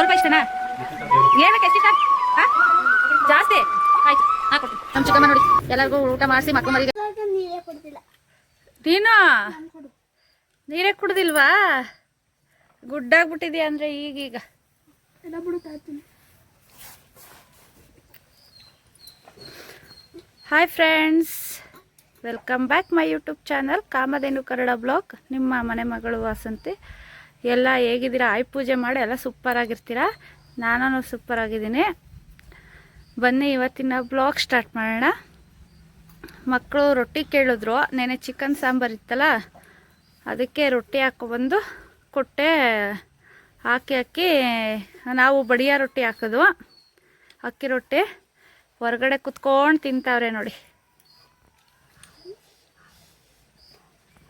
ಸ್ವಲ್ಪ ಇಷ್ಟನಾ? ಹೇಳ್ಬೇಕು ಎಷ್ಟಿಷ್ಟ? ಜಾಸ್ತಿ? ಆಯ್ತು, ಹಾಕೊಡ್ತೀನಿ. ನಮ್ಮ ಚಿಕ್ಕಮ್ಮ ನೋಡಿ, ಎಲ್ಲರಿಗೂ ಊಟ ಮಾಡಿಸಿ ಮಕ್ಕಳು ಮರಿಗೆ ನೀನು? ನೀರೇ ಕುಡ್ದಿಲ್ವಾ? ಗುಡ್ಡಾಗ್ಬಿಟ್ಟಿದ್ಯಾ ಅಂದ್ರೆ ಈಗೀಗ. Hi friends welcome back my YouTube channel Kamadhenu Kannada blog ನಿಮ್ಮ ಮನೆ ಮಗಳು ವಾಸಂತಿ. ಎಲ್ಲ ಹೇಗಿದ್ದೀರಾ? ಆಯ್ ಪೂಜೆ ಮಾಡಿ ಎಲ್ಲ ಸೂಪರ್ ಆಗಿರ್ತೀರಾ? ನಾನು ಸೂಪರ್ ಆಗಿದ್ದೀನಿ. ಬನ್ನಿ, ಇವತ್ತಿನ ಬ್ಲಾಗ್ ಸ್ಟಾರ್ಟ್ ಮಾಡೋಣ. ಮಕ್ಕಳು ರೊಟ್ಟಿ ಕೇಳಿದ್ರು. ನೆನೆ ಚಿಕನ್ ಸಾಂಬಾರು ಇತ್ತಲ್ಲ, ಅದಕ್ಕೆ ರೊಟ್ಟಿ ಹಾಕೊಬಂದು ಕೊಟ್ಟೆ. ಹಾಕಿ ಹಾಕಿ, ನಾವು ಬಡಿಯ ರೊಟ್ಟಿ ಹಾಕೋದು. ಅಕ್ಕಿ ರೊಟ್ಟಿ. ಹೊರಗಡೆ ಕುತ್ಕೊಂಡು ತಿಂತಾವ್ರೆ ನೋಡಿ.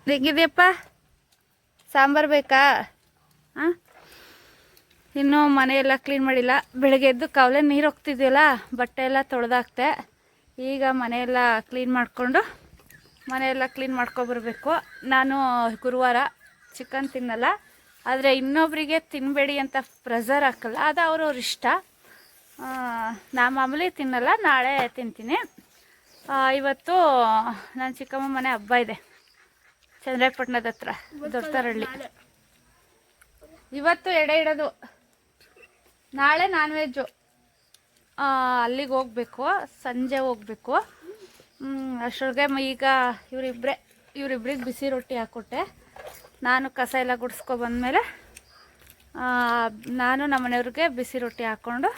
ಹೇಗಿದೆಯಪ್ಪ? ಸಾಂಬಾರು ಬೇಕಾ? ಹಾಂ ಇನ್ನೂ ಮನೆಯೆಲ್ಲ ಕ್ಲೀನ್ ಮಾಡಿಲ್ಲ. ಬೆಳಗ್ಗೆ ಎದ್ದು ಕಾವಲೆ ನೀರು ಹೋಗ್ತಿದ್ದಿಲ್ಲ ಬಟ್ಟೆ ಎಲ್ಲ ತೊಳೆದಾಕ್ತೆ. ಈಗ ಮನೆಯೆಲ್ಲ ಕ್ಲೀನ್ ಮಾಡಿಕೊಂಡು, ಮನೆಯೆಲ್ಲ ಕ್ಲೀನ್ ಮಾಡ್ಕೊಬರ್ಬೇಕು. ನಾನು ಗುರುವಾರ ಚಿಕನ್ ತಿನ್ನಲ್ಲ, ಆದರೆ ಇನ್ನೊಬ್ಬರಿಗೆ ತಿನ್ನಬೇಡಿ ಅಂತ ಪ್ರೆಸರ್ ಹಾಕಲ್ಲ, ಅದು ಅವ್ರವ್ರ ಇಷ್ಟ. ನಾ ಮಾಮೂಲಿ ತಿನ್ನಲ್ಲ, ನಾಳೆ ತಿಂತೀನಿ. ಇವತ್ತು ನನ್ನ ಚಿಕ್ಕಮ್ಮ ಮನೆ ಹಬ್ಬ ಇದೆ, ಚಂದ್ರಪಟ್ಟಣದ ಹತ್ರ ಇವತ್ತು ಎಡೆ ಇಡೋದು. ನಾಳೆ ನಾನ್ ವೆಜ್ಜು ಅಲ್ಲಿಗೆ ಹೋಗ್ಬೇಕು. ಸಂಜೆ ಹೋಗ್ಬೇಕು. ಅಷ್ಟೊಳಗೆ ಈಗ ಇವರಿಬ್ಬರೇ ಇವರಿಬ್ರಿಗೆ ಬಿಸಿ ರೊಟ್ಟಿ ಹಾಕ್ಕೊಟ್ಟೆ ನಾನು ಕಸ ಎಲ್ಲ ಗುಡಿಸ್ಕೊ ಬಂದಮೇಲೆ ನಾನು ನಮ್ಮನೆಯವ್ರಿಗೆ ಬಿಸಿ ರೊಟ್ಟಿ ಹಾಕ್ಕೊಂಡು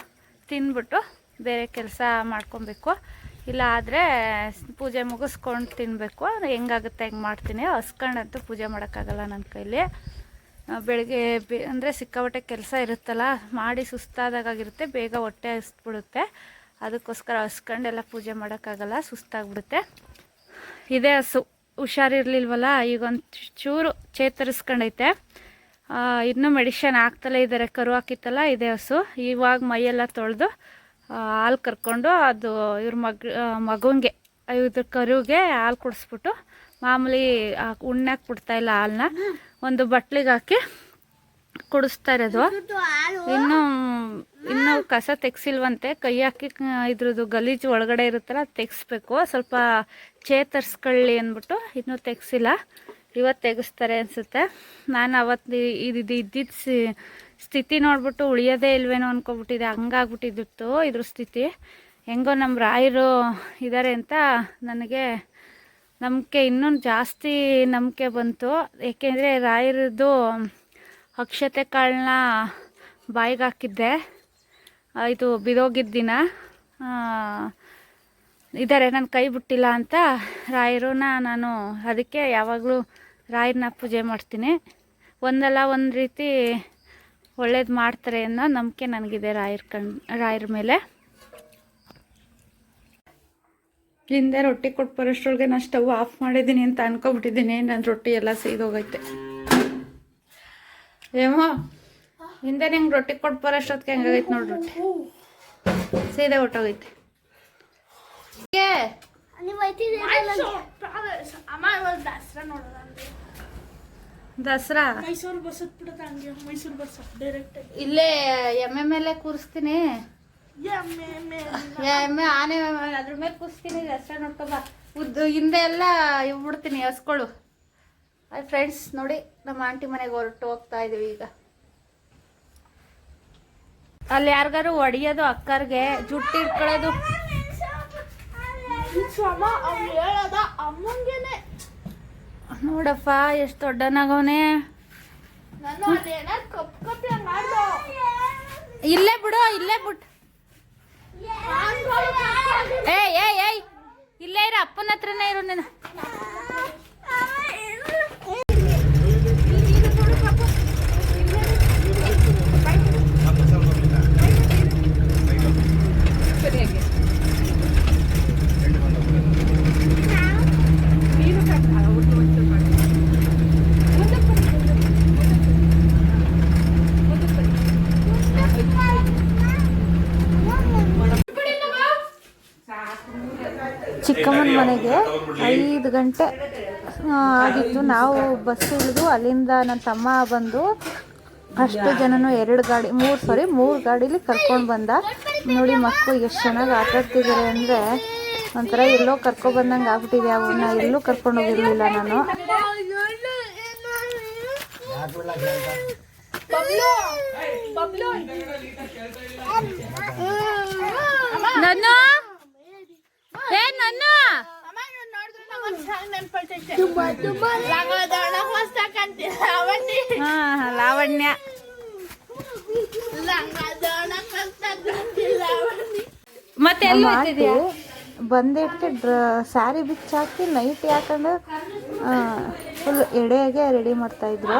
ತಿನ್ಬಿಟ್ಟು ಬೇರೆ ಕೆಲಸ ಮಾಡ್ಕೊಬೇಕು. ಇಲ್ಲ ಆದರೆ ಪೂಜೆ ಮುಗಿಸ್ಕೊಂಡು ತಿನ್ನಬೇಕು ಹೆಂಗಾಗುತ್ತೆ, ಹೆಂಗೆ ಮಾಡ್ತೀನಿ? ಹಸ್ಕೊಂಡಂತೂ ಪೂಜೆ ಮಾಡೋಕ್ಕಾಗಲ್ಲ ನನ್ನ ಕೈಲಿ. ಬೆಳಗ್ಗೆ ಬೆ ಅಂದರೆ ಸಿಕ್ಕಾಪಟ್ಟೆ ಕೆಲಸ ಇರುತ್ತಲ್ಲ, ಮಾಡಿ ಸುಸ್ತಾದಾಗಿರುತ್ತೆ ಬೇಗ ಹೊಟ್ಟೆ ಹಸ್ಬಿಡುತ್ತೆ. ಅದಕ್ಕೋಸ್ಕರ ಹಸ್ಕೊಂಡೆಲ್ಲ ಪೂಜೆ ಮಾಡೋಕ್ಕಾಗಲ್ಲ, ಸುಸ್ತಾಗ್ಬಿಡುತ್ತೆ. ಇದೇ ಹಸು, ಹುಷಾರಿರ್ಲಿಲ್ವಲ್ಲ, ಈಗ ಒಂದು ಚೂರು ಚೇತರಿಸ್ಕೊಂಡೈತೆ. ಇನ್ನೂ ಮೆಡಿಷನ್ ಹಾಕ್ತಲೇ ಇದ್ದಾರೆ ಕರು ಹಾಕಿತ್ತಲ್ಲ, ಇದೇ ಹಸು. ಇವಾಗ ಮೈಯೆಲ್ಲ ತೊಳೆದು ಹಾಲು ಕರ್ಕೊಂಡು ಅದು ಇವ್ರ ಮಗ ಮಗುಂಗೆ ಇದ್ರ ಕರುಗೆ ಹಾಲು ಕುಡಿಸ್ಬಿಟ್ಟು ಮಾಮೂಲಿ ಉಣ್ಣಕ್ಕೆ ಬಿಡ್ತಾಯಿಲ್ಲ ಹಾಲನ್ನ ಒಂದು ಬಟ್ಲಿಗೆ ಹಾಕಿ ಕುಡಿಸ್ತಾ ಇರೋದು. ಇನ್ನು ಇನ್ನು ಕಸ ತೆಗ್ಸಿಲ್ವಂತೆ. ಕೈ ಹಾಕಿ ಇದ್ರದ್ದು ಗಲೀಜು ಒಳಗಡೆ ಇರುತ್ತಲ್ಲ ತೆಗ್ಸ್ಬೇಕು. ಸ್ವಲ್ಪ ಚೇತರಿಸ್ಕೊಳ್ಳಿ ಅಂದ್ಬಿಟ್ಟು ಇನ್ನೂ ತೆಗ್ಸಿಲ್ಲ. ಇವತ್ತು ತೆಗೆಸ್ತಾರೆ ಅನಿಸುತ್ತೆ. ನಾನು ಅವತ್ತು ಇದು ಇದ್ದಿದ್ದ ಸಿ ಸ್ಥಿತಿ ನೋಡ್ಬಿಟ್ಟು ಉಳಿಯೋದೇ ಇಲ್ವೇನೋ ಅನ್ಕೊಬಿಟ್ಟಿದೆ. ಹಂಗಾಗ್ಬಿಟ್ಟಿದ್ದಿತ್ತು ಇದ್ರ ಸ್ಥಿತಿ. ಹೆಂಗೋ ನಮ್ಮ ರಾಯರು ಇದ್ದಾರೆ ಅಂತ ನನಗೆ ನಂಬಿಕೆ ಇನ್ನೊಂದು ಜಾಸ್ತಿ ನಂಬಿಕೆ ಬಂತು. ಏಕೆಂದರೆ ರಾಯರದ್ದು ಅಕ್ಷತೆ ಕಾಳನ್ನ ಬಾಯಿಗೆ ಹಾಕಿದ್ದೆ. ಇದು ಬಿದೋಗಿದ್ದ ದಿನ. ಇದ್ದಾರೆ ನನ್ನ ಕೈ ಬಿಟ್ಟಿಲ್ಲ ಅಂತ ರಾಯರನ್ನ ನಾನು ಅದಕ್ಕೆ ಯಾವಾಗಲೂ ರಾಯರನ್ನ ಪೂಜೆ ಮಾಡ್ತೀನಿ. ಒಂದಲ್ಲ ಒಂದು ರೀತಿ ಒಳ್ಳೇದು ಮಾಡ್ತಾರೆ ಅನ್ನೋ ನಂಬಿಕೆ ನನಗಿದೆ ರಾಯರ ಕಣ್, ರಾಯರ ಮೇಲೆ. ಹಿಂದೆ ರೊಟ್ಟಿ ಕೊಟ್ಟು ಬರೋಷ್ಟ್ರೊಳಗೆ ನಾನು ಸ್ಟವ್ ಆಫ್ ಮಾಡಿದ್ದೀನಿ ಅಂತ ಅನ್ಕೊಬಿಟ್ಟಿದ್ದೀನಿ ನನ್ನ ರೊಟ್ಟಿ ಎಲ್ಲ ಸೀದೋಗೈತೆ. ಏಮೋ ಹಿಂದೆ ನಿಂಗೆ ರೊಟ್ಟಿ ಕೊಟ್ಟು ಬರೋಷ್ಟೊತ್ತಿಗೆ ಹೆಂಗಾಗೈತೆ ನೋಡಿ ರೊಟ್ಟಿ. ಸೀದಾ ಹೊಟ್ಟೋಗೈತೆ ದಸರಾ ನೋಡೋಣ ಅಂದ್ರೆ ದಸರಾ? ಮೈಸೂರು ಬಸ್ ಇಲ್ಲೇ ಎಮ್ಮೆ ಮೇಲೆ ಕೂರಿಸ್ತೀನಿ. ಎಮ್ಮೆ ಆನೆ ಅದ್ರ ಮೇಲೆ ಕುಸ್ತೀನಿ ಹೆಸರು ನೋಡ್ಕೊಬ ಉದ್ದು ಹಿಂದೆ ಎಲ್ಲ ಬಿಡ್ತೀನಿ ಬಿಡ್ತೀನಿ ಅದು ಫ್ರೆಂಡ್ಸ್ ನೋಡಿ ನಮ್ಮ ಆಂಟಿ ಮನೆಗೆ ಹೊರಟು ಹೋಗ್ತಾ ಇದೀವಿ ಈಗ. ಅಲ್ಲಿ ಯಾರಿಗಾರು ಹೊಡಿಯೋದು ಅಕ್ಕರ್ಗೆ ಜುಟ್ಟು ಇಟ್ಕೊಳ್ಳೋದು ನೋಡಪ್ಪ ಎಷ್ಟು ದೊಡ್ಡನಾಗವನೆ. ಇಲ್ಲೇ ಬಿಡು ಇಲ್ಲೇ ಬಿಟ್ಟು ಏಯ್ ಏಯ್ ಏಯ್. ಇಲ್ಲೇ ಇರ ಅಪ್ಪನ ಹತ್ರನೇ ಇರು ನೀನು. ಐದು ಗಂಟೆ ಆಗಿತ್ತು. ನಾವು ಬಸ್ ಇಳಿದು ಅಲ್ಲಿಂದ ನನ್ನ ತಮ್ಮ ಬಂದು ಅಷ್ಟು ಜನನು ಎರಡು ಗಾಡಿ, ಮೂರು ಸಾರಿ ಮೂರು ಗಾಡೀಲಿ ಕರ್ಕೊಂಡು ಬಂದ. ನೋಡಿ ಮಕ್ಕಳು ಎಷ್ಟು ಚೆನ್ನಾಗಿ ಆಟ ಆಡ್ತಿದ್ದಾರೆ ಅಂದರೆ ಒಂಥರ ಎಲ್ಲೋ ಕರ್ಕೊಬಂದಂಗೆ ಆಗ್ಬಿಟ್ಟಿದೆ. ಅವನ್ನ ಎಲ್ಲೂ ಕರ್ಕೊಂಡು ಹೋಗಿರಲಿಲ್ಲ ನಾನು. ನನ್ನ? ನನ್ನ? ಲಂಗದೊಳ. ಹಾ ಲಾವಣ್ಯ. ಲಂಗದೊಳ. ಮತ್ತೆ ಎಲ್ಲಿ ಹೋಗ್ತಿದ್ಯಾ? ಬಂದಿಟ್ಟು ಡ್ರ ಸ್ಯಾರಿ ಬಿಚ್ಚಾಕಿ ನೈಟ್ ಯಾಕಂದ್ರೆ ಫುಲ್ ಎಡೆಗೆ ರೆಡಿ ಮಾಡ್ತಾ ಇದ್ರು.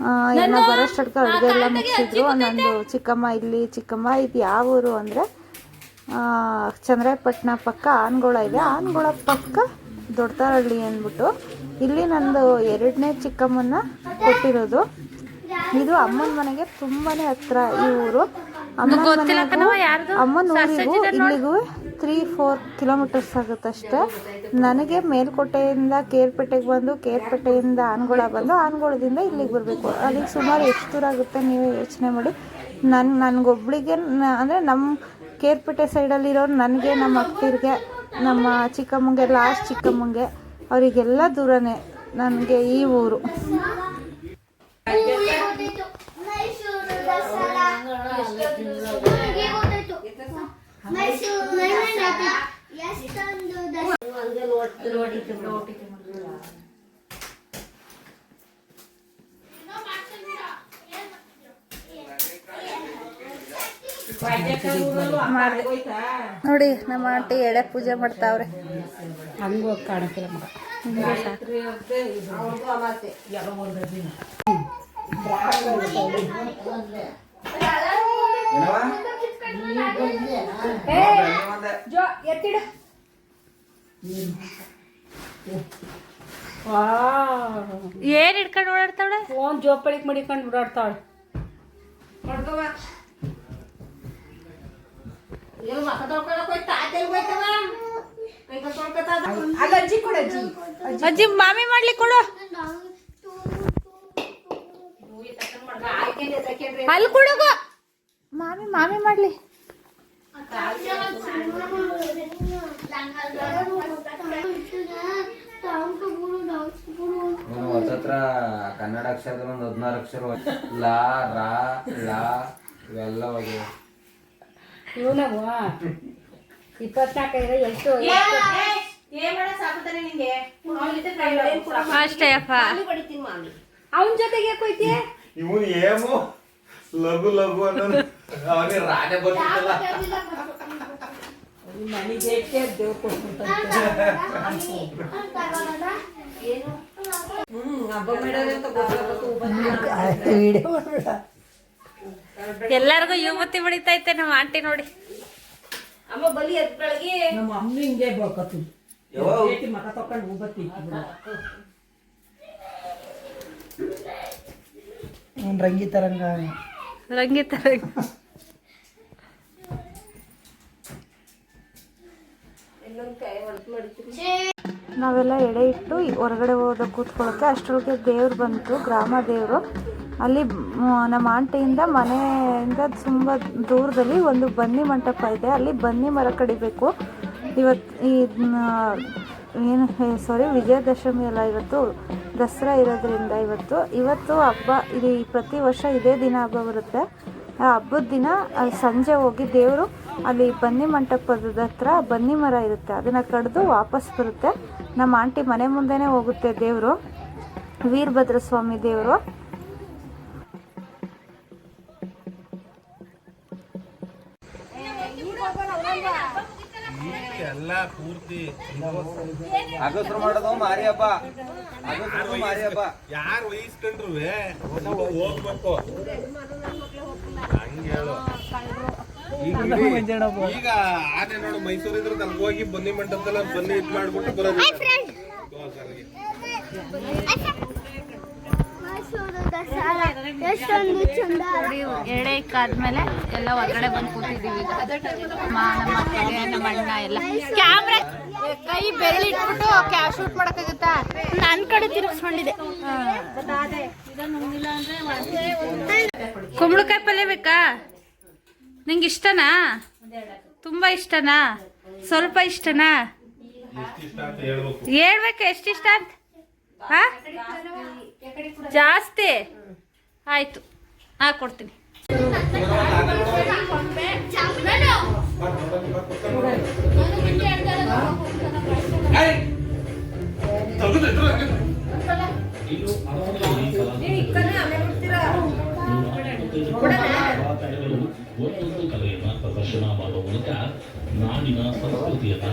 ಆ, ಬರೋಷ್ಟು ಅಡ್ಕ ಅಡುಗೆ ಎಲ್ಲ ಮುಗಿಸಿದ್ರು. ನಂದು ಚಿಕ್ಕಮ್ಮ ಇಲ್ಲಿ ಚಿಕ್ಕಮ್ಮ ಇದು ಯಾವ ಊರು ಅಂದರೆ ಚಂದ್ರಾಯಪಟ್ಟಣ ಪಕ್ಕ ಆನ್ಗೋಳ ಇದೆ. ಆನ್ಗೋಳ ಪಕ್ಕ ದೊಡ್ಡತಾರಳ್ಳಿ ಅಂದ್ಬಿಟ್ಟು ಇಲ್ಲಿ ನಂದು ಎರಡನೇ ಚಿಕ್ಕಮ್ಮನ ಕೊಟ್ಟಿರೋದು. ಇದು ಅಮ್ಮನ ಮನೆಗೆ ತುಂಬಾನೇ ಹತ್ರ ಈ ಊರು. ಅಮ್ಮನ ಊರಿಗೂ ಇಲ್ಲಿಗೂ ತ್ರೀ ಫೋರ್ ಕಿಲೋಮೀಟರ್ಸ್ ಆಗುತ್ತಷ್ಟೇ ನನಗೆ ಮೇಲ್ಕೋಟೆಯಿಂದ ಕೇರ್ಪೇಟೆಗೆ ಬಂದು ಕೇರ್ಪೇಟೆಯಿಂದ ಆನ್ಗೋಳ ಬಂದು ಆನ್ಗೋಳದಿಂದ ಇಲ್ಲಿಗೆ ಬರಬೇಕು. ಅಲ್ಲಿಗೆ ಸುಮಾರು ಎಷ್ಟು ದೂರ ಆಗುತ್ತೆ ನೀವೇ ಯೋಚನೆ ಮಾಡಿ. ನನ್ನ ನನಗೊಬ್ಳಿಗೆ ಅಂದರೆ ನಮ್ಮ ಕೇರ್ಪೇಟೆ ಸೈಡಲ್ಲಿರೋರು ನನಗೆ, ನಮ್ಮ ಅಕ್ಕಿರಿಗೆ ನಮ್ಮ ಚಿಕ್ಕಮ್ಮಂಗೆ ಲಾಸ್ಟ್ ಚಿಕ್ಕಮ್ಮಂಗೆ, ಅವರಿಗೆಲ್ಲ ದೂರನೇ ನನಗೆ ಈ ಊರು. ಮೈಸೂರು ದಸರಾ ನೋಡಿ ನಮ್ಮ ಆಂಟಿ ಎಳೆ ಪೂಜೆ ಮಾಡ್ತಾವ್ರೆ. ಹಂಗೂ ಕಾಣಕ್ಕಿಲ್ಲ ಮಗ. ಜೋ ಎತ್ತಿಡು ಏನ್ ಹಿಡ್ಕೊಂಡು ಓಡಾಡ್ತಾವಳೆ? ಫೋನ್ ಜೋಪಡಿಗೆ ಮಡಿಕೊಂಡು ಬಿಡಾಡ್ತಾಳೆ ಅಲ್ಲ ಅಜ್ಜಿ ಕೊಡು ಅಜ್ಜಿ ಅಜ್ಜಿ ಮಾಮಿ ಮಾಡ್ಲಿಕ್ಕೆ ಕೊಡು. ಅಲ್ಲಿ ಕೊಡೋಗು. ಮಾಮಿ ಮಾಮಿ ಮಾಡ್ಲಿ. ಹೊಸತ್ರ ಕನ್ನಡ ಅಕ್ಷರದ ಒಂದು ಹದಿನಾರು ಅಕ್ಷರ ಲಾ ರಾ ಲಾ ಇವೆಲ್ಲ ಹೋಗಿ ಇವನವು ಇಪ್ಪತ್ನಾಲ್ಕೈದು ಎಷ್ಟು ಅಷ್ಟೇ ಅಪ್ಪ. ಅವನ ಜೊತೆಗೆ ಯಾಕೋಯ್ತಿ ಇವನು ಏನು ಲಘು ಲಘು ಅನ್ನೋ ಅವನಿಗೆ ರಾಜ ಬರ್ತಿದ್ದಲ್ಲ ಎಲ್ಲರಿಗೂ ಯುವತಿ ಬಡಿತೈತೆ ನಮ್ಮ ಆಂಟಿ ನೋಡಿ. ನಮ್ಮ ಅಮ್ಮ ಹಿಂಗೆ ಬೋಕತ್ತು ಯಾವ? ಮಗ ತಕೊಂಡು ಹೋಗ್ಬತ್ತಿ ರಂಗಿ ತರಂಗ. ರಂಗಿ ತರಂಗ. ನಾವೆಲ್ಲ ಎಡೆ ಇಟ್ಟು ಹೊರಗಡೆ ಹೋದ ಕೂತ್ಕೊಳ್ಳೋಕೆ ಅಷ್ಟರೊಳಗೆ ದೇವ್ರು ಬಂತು ಗ್ರಾಮ ದೇವರು. ಅಲ್ಲಿ ನಮ್ಮ ಆಂಟಿಯಿಂದ ಮನೆಯಿಂದ ತುಂಬ ದೂರದಲ್ಲಿ ಒಂದು ಬನ್ನಿ ಮಂಟಪ ಇದೆ. ಅಲ್ಲಿ ಬನ್ನಿ ಮರ ಕಡಿಬೇಕು. ಇವತ್ತು ಈ ಏನು ಸಾರಿ ವಿಜಯದಶಮಿ ಅಲ್ಲ, ಇವತ್ತು ದಸರಾ ಇರೋದ್ರಿಂದ ಇವತ್ತು. ಇವತ್ತು ಹಬ್ಬ, ಇದು ಪ್ರತಿ ವರ್ಷ ಇದೇ ದಿನ ಹಬ್ಬ ಬರುತ್ತೆ. ಆ ಹಬ್ಬದ ದಿನ ಅಲ್ಲಿ ಸಂಜೆ ಹೋಗಿ ದೇವರು ಅಲ್ಲಿ ಬನ್ನಿ ಮಂಟಪದ ಹತ್ರ ಬನ್ನಿ ಮರ ಇರುತ್ತೆ. ಅದನ್ನು ಕಡಿದು ವಾಪಸ್ ಬರುತ್ತೆ. ನಮ್ಮ ಆಂಟಿ ಮನೆ ಮುಂದೆನೇ ಹೋಗುತ್ತೆ ದೇವರು. ವೀರಭದ್ರ ಸ್ವಾಮಿ ದೇವರು. ಅಗಸ್ರು ಮಾಡೋದು ಮಾರಿ ಹಬ್ಬ ಅಗಸ್ರು ಮಾರಿ ಹಬ್ಬ ಯಾರು ವಹಿಸ್ಕೊಂಡ್ರು ಹೋಗ್ಬೇಕು. ಹಂಗೇಳು ಹೇಳು. ಈಗ ಆನೆ ನೋಡು ಮೈಸೂರು ಇದ್ರೆ ಅಲ್ಲಿ ಹೋಗಿ ಬನ್ನಿ ಮಂಟಪದಲ್ಲಿ ಬನ್ನಿ ಇದ್ ಮಾಡ್ಬಿಟ್ಟು ಬರೋದು. ಎಷ್ಟೊಂದು ಚಂದ ನೋಡಿ ಕಾದ್ಮೇಲೆ ಎಲ್ಲ ಹೊರಗಡೆ ಬಂದು ಕೂತಿದ್ದೀವಿ ನಮ್ಮ ಅತ್ತೆಗೆ ನಮ್ಮ ಅಣ್ಣ ಎಲ್ಲ. ಕ್ಯಾಮ್ರಾ ಕೈ ಬೆರಳು ಇಟ್ಬಿಟ್ಟು ಶೂಟ್ ಮಾಡಕ್ಕಾಗುತ್ತಾ? ನನ್ನ ಕಡೆ ತಿರುಗಿಸ್ಕೊಂಡಿದೆ ಕುಂಬಳಕಾಯಿ ಪಲ್ಯ ಬೇಕಾ? ನಿಂಗೆ ಇಷ್ಟನಾ? ತುಂಬ ಇಷ್ಟನಾ? ಸ್ವಲ್ಪ ಇಷ್ಟನಾ? ಹೇಳ್ಬೇಕು ಎಷ್ಟಿಷ್ಟ ಅಂತ? ಹಾ? ಜಾಸ್ತಿ? ಆಯ್ತು. ಹಾಕೊಡ್ತೀನಿ ಒಂದೊಂದು ಕಲೆಯನ್ನ ಪ್ರದರ್ಶನ ಮಾಡುವ ಮೂಲಕ ನಾಡಿನ ಸಂಸ್ಕೃತಿಯನ್ನ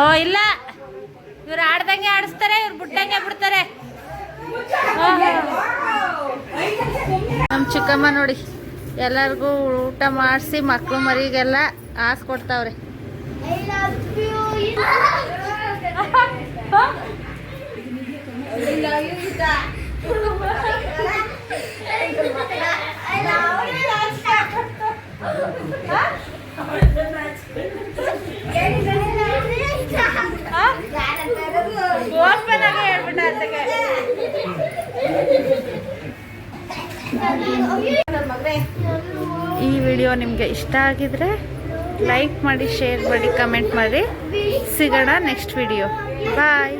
ಓ ಇಲ್ಲ. ಇವ್ರು ಆಡ್ದಂಗೆ ಆಡಿಸ್ತಾರೆ, ಇವ್ರು ಬಿಟ್ಟಂಗೆ ಬಿಡ್ತಾರೆ. ನಮ್ಮ ಚಿಕ್ಕಮ್ಮ ನೋಡಿ, ಎಲ್ಲರಿಗೂ ಊಟ ಮಾಡಿಸಿ ಮಕ್ಳು ಮರಿಗೆಲ್ಲ ಆಸ್ ಕೊಡ್ತಾವ್ರೆ ವಿಡಿಯೋ ನಿಮಗೆ ಇಷ್ಟ ಆಗಿದ್ರೆ ಲೈಕ್ ಮಾಡಿ ಶೇರ್ ಮಾಡಿ ಕಮೆಂಟ್ ಮಾಡಿ. ಸಿಗೋಣ ನೆಕ್ಸ್ಟ್ ವಿಡಿಯೋ. ಬಾಯ್.